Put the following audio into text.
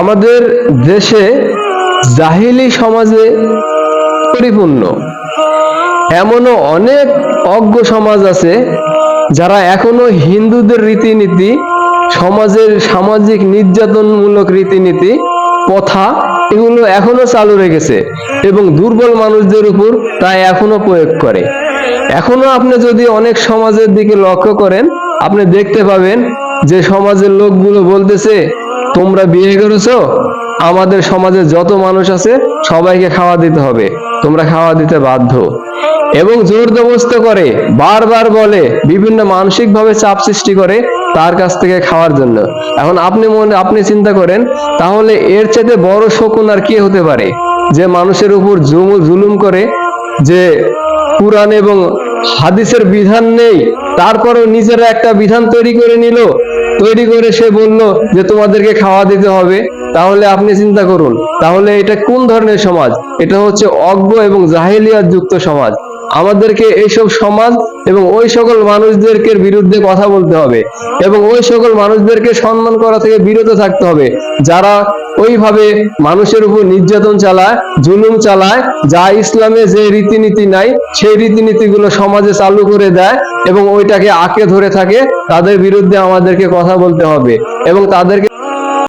আমাদের দেশে জাহিলি সমাজে পরিপূর্ণ। এমনও অনেক অজ্ঞ সমাজ আছে যারা এখনও হিন্দুদের রীতিনীতি, সমাজের সামাজিক নির্যাতনমূলক রীতিনীতি, প্রথা, এগুলো এখনও চালু রেখেছে এবং দুর্বল মানুষদের উপর তা এখনও প্রয়োগ করে। এখনও আপনি যদি অনেক সমাজের দিকে লক্ষ্য করেন, আপনি দেখতে পাবেন যে সমাজের লোকগুলো বলতেছে তোমরা বিয়ে করেছ, আমাদের সমাজে যত মানুষ আছে, সবাইকে খাওয়া দিতে হবে। তোমরা খাওয়া দিতে বাধ্য। এবং জোর জবস্ত করে বারবার বলে, বিভিন্ন মানসিক ভাবে চাপ সৃষ্টি করে তার কাছ থেকে খাওয়ার জন্য। এখন আপনি মনে, আপনি চিন্তা করেন, তাহলে এর চেয়ে বড় শকুন আর কি হতে পারে? যে মানুষের উপর জুলুম করে, যে কোরআন এবং হাদিসের বিধান নেই। তারপরেও নিজেরা একটা বিধান তৈরি করে নিল। তৈরি করে সে বলল যে, তোমাদেরকে খাওয়া দিতে হবে। তাহলে আপনি চিন্তা করুন। তাহলে এটা কোন ধরনের সমাজ? এটা হচ্ছে অজ্ঞ এবং জাহেলিয়াত যুক্ত সমাজ। আমাদেরকে এইসব সমাজ এবং ওই সকল মানুষদেরকে বিরুদ্ধে কথা বলতে হবে এবং ওই সকল মানুষদেরকে সম্মান করা থেকে বিরত থাকতে হবে। যারা ওইভাবে মানুষের উপর নির্যাতন চালায়, জুলুম চালায়, যা ইসলামে যে রীতিনীতি নাই, সেই রীতিনীতিগুলো সমাজে চালু করে দেয় এবং ওইটাকে আঁকে ধরে থাকে, তাদের বিরুদ্ধে আমাদেরকে কথা বলতে হবে এবং তাদেরকে